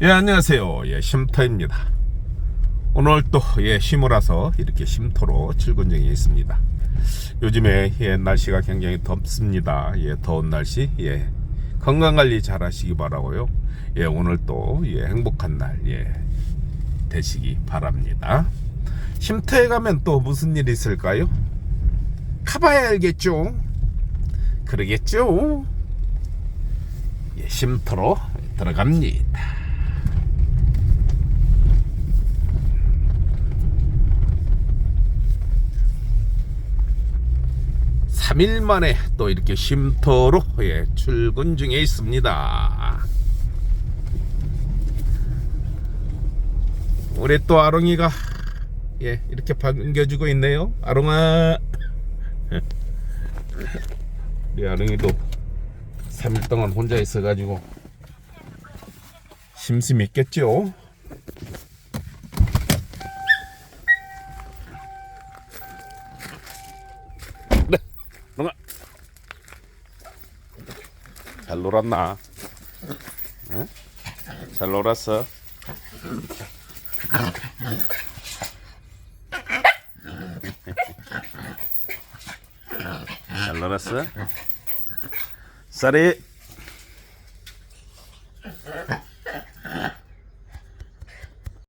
예, 안녕하세요. 예, 쉼터입니다. 오늘 또, 예, 쉼으라서 이렇게 쉼터로 출근 중에 있습니다. 요즘에, 예, 날씨가 굉장히 덥습니다. 예, 더운 날씨, 예, 건강 관리 잘 하시기 바라고요 예, 오늘 또, 예, 행복한 날, 예, 되시기 바랍니다. 쉼터에 가면 또 무슨 일이 있을까요? 가봐야 알겠죠? 그러겠죠? 예, 쉼터로 들어갑니다. 3일 만에 또 이렇게 쉼터로 예, 출근 중에 있습니다. 우리 또 아롱이가 예, 이렇게 반겨주고 있네요. 아롱아. 우리 아롱이도 3일 동안 혼자 있어가지고 심심히 있겠죠. 잘 놀았나? 응? 잘 놀았어? 잘 놀았어? 쌀이